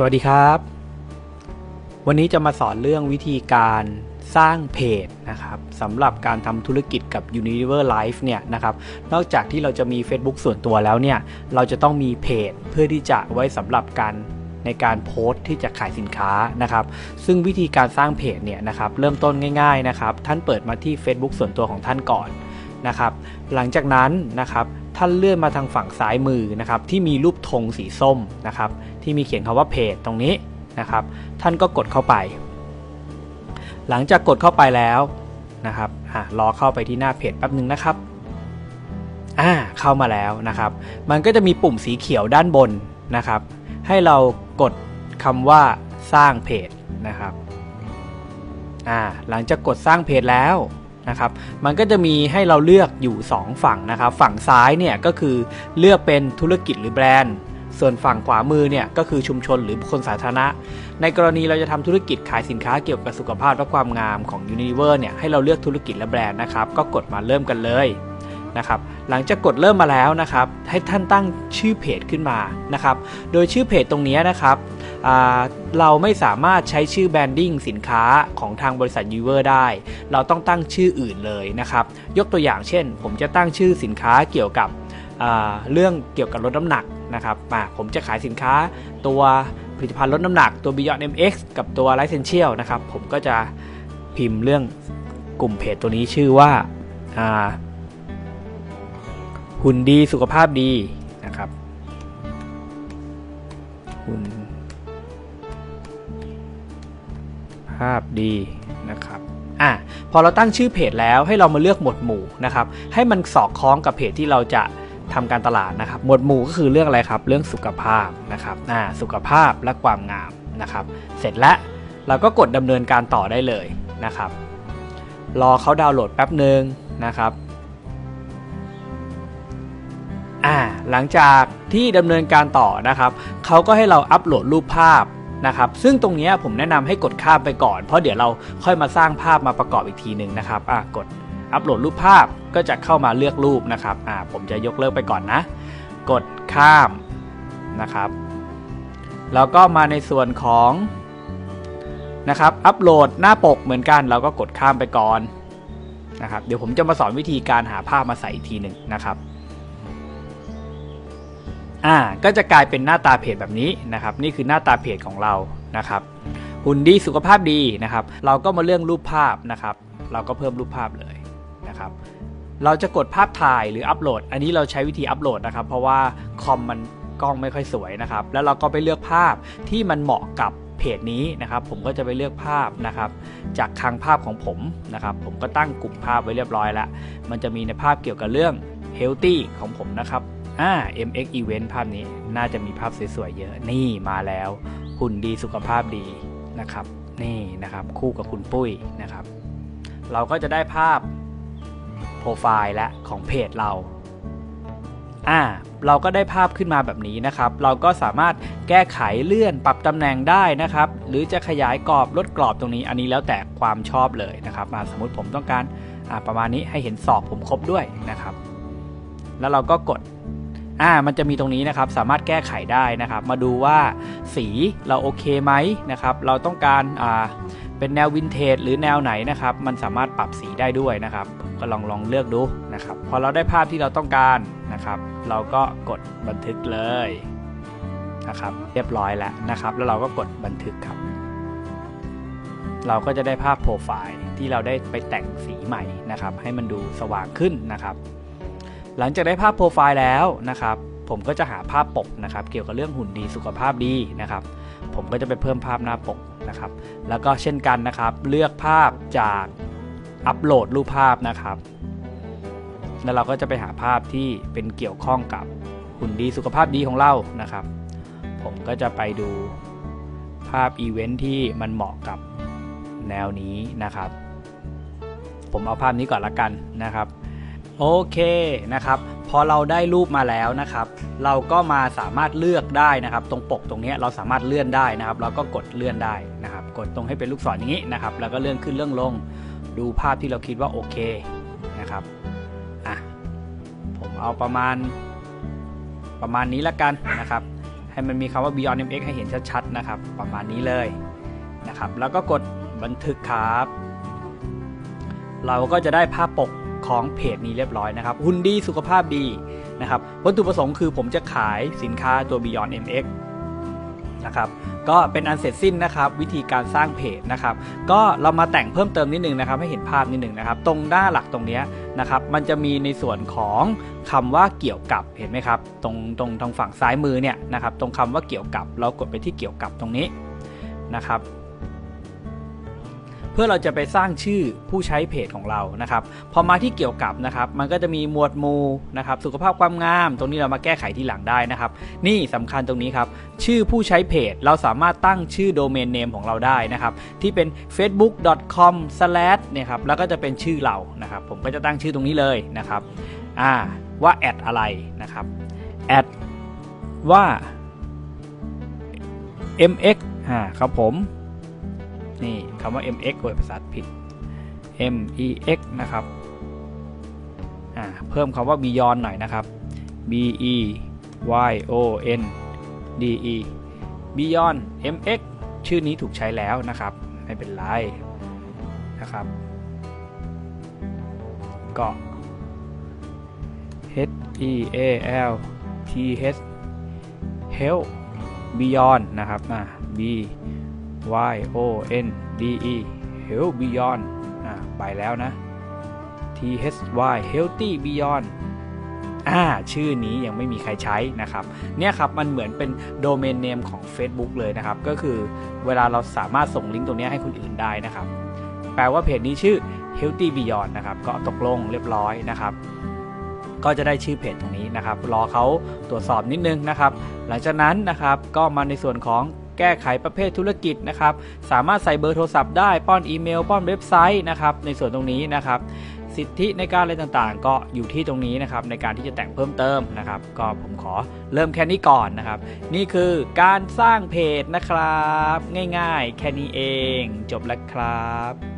สวัสดีครับ วันนี้จะมาสอนเรื่องวิธีการสร้างเพจนะครับสำหรับการทำธุรกิจกับ Unilever Life เนี่ยนะครับนอกจากที่เราจะมี Facebook ส่วนตัวแล้วเนี่ยเราจะต้องมีเพจเพื่อที่จะไว้สำหรับการในการโพสต์ที่จะขายสินค้านะครับ ซึ่งวิธีการสร้างเพจเนี่ยนะครับเริ่มต้นง่ายๆนะครับท่านเปิดมาที่ Facebook ส่วนตัวของท่านก่อนนะครับ หลังจากนั้นนะครับ ท่านเลื่อนมาทางฝั่งซ้ายมือนะครับที่มีรูปธงสีส้มนะครับที่มีเขียนคำว่าเพจตรงนี้นะครับ ท่านก็กดเข้าไป หลังจากกดเข้าไปแล้วนะครับอ่ารอเข้าไปที่หน้าเพจแป๊บนึงนะครับอ่าเข้ามาแล้วนะครับ มันก็จะมีปุ่มสีเขียวด้านบนนะครับ ให้เรากดคำว่าสร้างเพจนะครับอ่าหลังจากกดสร้างเพจแล้ว นะครับ มันก็จะมีให้เราเลือกอยู่ 2 ฝั่งนะครับ ฝั่งซ้ายเนี่ยก็คือเลือกเป็นธุรกิจหรือแบรนด์ ส่วนฝั่งขวามือเนี่ยก็คือชุมชนหรือบุคคลสาธารณะ ในกรณีเราจะทำธุรกิจขายสินค้าเกี่ยวกับสุขภาพและความงามของ Unilever เนี่ยให้เราเลือกธุรกิจและแบรนด์นะครับ ก็กดมาเริ่มกันเลยนะครับหลังจากกดเริ่มมาแล้วนะครับ ให้ท่านตั้งชื่อเพจขึ้นมานะครับ โดยชื่อเพจตรงนี้นะครับ เราไม่สามารถใช้ชื่อแบรนดิ้งสินค้าของทางบริษัท Unilever ได้ เราต้องตั้งชื่ออื่นเลยนะครับ ยกตัวอย่างเช่น ผมจะตั้งชื่อสินค้าเกี่ยวกับเรื่องเกี่ยวกับลดน้ำหนักนะครับผมจะขายสินค้าตัวผลิตภัณฑ์ลดน้ำหนักตัว Beyond MX กับตัว Life Essential นะครับผมก็จะพิมพ์เรื่องกลุ่มเพจตัวนี้ชื่อว่าอ่าหุ่นดีสุขภาพดีนะครับหุ่น ภาพดีนะครับอะพอเราตั้งชื่อเพจแล้วให้เรามาเลือกหมวดหมู่นะครับ ให้มันสอดคล้องกับเพจที่เราจะทำการตลาดนะครับ หมวดหมู่ก็คือเรื่องอะไรครับ เรื่องสุขภาพนะครับอ่าสุขภาพและความงามนะครับ เสร็จแล้วเราก็กดดำเนินการต่อได้เลยนะครับ รอเขาดาวน์โหลดแป๊บหนึ่งนะครับอ่าหลังจากที่ดำเนินการต่อนะครับเขาก็ให้เราอัปโหลดรูปภาพ นะครับ ซึ่งตรงนี้ผมแนะนำให้กดข้ามไปก่อน เพราะเดี๋ยวเราค่อยมาสร้างภาพมาประกอบอีกทีหนึ่งนะครับอ่ากดอัปโหลดรูปภาพก็จะเข้ามาเลือกรูปนะครับอ่าผมจะยกเลิกไปก่อนนะ กดข้ามนะครับแล้วก็มาในส่วนของนะครับอัปโหลดหน้าปกเหมือนกันเราก็กดข้ามไปก่อนนะครับเดี๋ยวผมจะมาสอนวิธีการหาภาพมาใส่อีกทีหนึ่งนะครับ อ่าก็จะกลายเป็นหน้าตาเพจแบบนี้นะครับ นี่คือหน้าตาเพจของเรานะครับหุ่นดีสุขภาพดีนะครับ เราก็มาเรื่องรูปภาพนะครับ เราก็เพิ่มรูปภาพเลยนะครับ เราจะกดภาพถ่ายหรืออัปโหลด อันนี้เราใช้วิธีอัปโหลดนะครับ เพราะว่าคอมมันกล้องไม่ค่อยสวยนะครับ แล้วเราก็ไปเลือกภาพที่มันเหมาะกับเพจนี้นะครับ ผมก็จะไปเลือกภาพนะครับ จากคลังภาพของผมนะครับ ผมก็ตั้งกลุ่มภาพไว้เรียบร้อยแล้ว มันจะมีในภาพเกี่ยวกับเรื่อง healthy ของผมนะครับ อ่า MX Event ภาพนี้น่าจะมีภาพสวยๆเยอะ นี่มาแล้ว หุ่นดีสุขภาพดีนะครับ นี่นะครับ คู่กับคุณปุ้ยนะครับ เราก็จะได้ภาพโปรไฟล์และของเพจเราอ่าเราก็ได้ภาพขึ้นมาแบบนี้นะครับ เราก็สามารถแก้ไขเลื่อนปรับตำแหน่งได้นะครับ หรือจะขยายกรอบลดกรอบตรงนี้ อันนี้แล้วแต่ความชอบเลยนะครับอ่าสมมติผมต้องการอ่าประมาณนี้ให้เห็นศอกผมครบด้วยนะครับ แล้วเราก็กด อ่ามันจะมีตรงนี้นะครับสามารถแก้ไขได้นะครับ มาดูว่าสีเราโอเคไหมนะครับ เราต้องการอ่าเป็นแนววินเทจหรือแนวไหนนะครับ มันสามารถปรับสีได้ด้วยนะครับ ก็ลองลองเลือกดูนะครับ พอเราได้ภาพที่เราต้องการนะครับ เราก็กดบันทึกเลยนะครับ เรียบร้อยแล้วนะครับ แล้วเราก็กดบันทึกครับ เราก็จะได้ภาพโปรไฟล์ที่เราได้ไปแต่งสีใหม่นะครับ ให้มันดูสว่างขึ้นนะครับ หลังจากได้ภาพโปรไฟล์แล้วนะครับ ผมก็จะหาภาพปกนะครับ เกี่ยวกับเรื่องหุ่นดีสุขภาพดีนะครับ ผมก็จะไปเพิ่มภาพหน้าปกนะครับ แล้วก็เช่นกันนะครับ เลือกภาพจากอัปโหลดรูปภาพนะครับ แล้วเราก็จะไปหาภาพที่เป็นเกี่ยวข้องกับหุ่นดีสุขภาพดีของเรานะครับ ผมก็จะไปดูภาพอีเวนท์ที่มันเหมาะกับแนวนี้นะครับ ผมเอาภาพนี้ก่อนละกันนะครับ โอเคนะครับพอเราได้รูปมาแล้วนะครับ เราก็มาสามารถเลือกได้นะครับ ตรงปกตรงนี้เราสามารถเลื่อนได้นะครับ เราก็กดเลื่อนได้นะครับ กดตรงให้เป็นลูกศรอย่างนี้นะครับ แล้วก็เลื่อนขึ้นเลื่อนลง ดูภาพที่เราคิดว่าโอเคนะครับอะผมเอาประมาณประมาณนี้ละกันนะครับใให้มันมีคำว่า Beyond MX ให้เห็นชัดๆนะครับ ประมาณนี้เลยนะครับ แล้วก็กดบันทึกครับ เราก็จะได้ภาพปก ของเพจนี้เรียบร้อยนะครับหุ่นดีสุขภาพดีนะครับวัตถุประสงค์คือผมจะขายสินค้าตัว Beyond MX นะครับก็เป็นอันเสร็จสิ้นนะครับวิธีการสร้างเพจนะครับก็เรามาแต่งเพิ่มเติมนิดนึงนะครับให้เห็นภาพนิดนึงนะครับตรงหน้าหลักตรงเนี้ยนะครับมันจะมีในส่วนของคำว่าเกี่ยวกับเห็นไหมครับตรงตรงทางฝั่งซ้ายมือเนี่ยนะครับตรงคำว่าเกี่ยวกับเรากดไปที่เกี่ยวกับตรงนี้นะครับ พื่อเราจะไปสร้างชื่อผู้ใช้เพจของเรานะครับ พอมาที่เกี่ยวกับนะครับ มันก็จะมีหมวดหมู่นะครับ สุขภาพความงาม ตรงนี้เรามาแก้ไขทีหลังได้นะครับ นี่สำคัญตรงนี้ครับ ชื่อผู้ใช้เพจเราสามารถตั้งชื่อโดเมนเนมของเราได้นะครับ ที่เป็น facebook.com/ เนี่ยครับ แล้วก็จะเป็นชื่อเรานะครับ ผมก็จะตั้งชื่อตรงนี้เลยนะครับ อ่า ว่าแอดอะไรนะครับ แอดว่า mx อ่าครับผม นี่คำว่า mx โดยภาษาผิด mex นะครับเพิ่มคำว่า beyond หน่อยนะครับ b e y o n d e beyond mx ชื่อนี้ถูกใช้แล้วนะครับ ไม่เป็นไรนะครับ ก็ h e a l t h help beyond นะครับ b y o n d e help beyond อ่าไปแล้วนะ t h y healthy beyond อ่าชื่อนี้ยังไม่มีใครใช้นะครับ เนี่ยครับมันเหมือนเป็นโดเมนเนมของ Facebook เลยนะครับ ก็คือเวลาเราสามารถส่งลิงก์ตรงนี้ให้คนอื่นได้นะครับ แปลว่าเพจนี้ชื่อ healthy beyond นะครับ ก็ตกลงเรียบร้อยนะครับก็จะได้ชื่อเพจตรงนี้นะครับ รอเขาตรวจสอบนิดนึงนะครับ หลังจากนั้นนะครับก็มาในส่วนของ แก้ไขประเภทธุรกิจนะครับ สามารถใส่เบอร์โทรศัพท์ได้ ป้อนอีเมล ป้อนเว็บไซต์นะครับ ในส่วนตรงนี้นะครับ สิทธิในการอะไรต่างๆ ก็อยู่ที่ตรงนี้นะครับในการที่จะแต่งเพิ่มเติมนะครับ ก็ผมขอเริ่มแค่นี้ก่อนนะครับ นี่คือการสร้างเพจนะครับ ง่ายๆ แค่นี้เอง จบแล้วครับ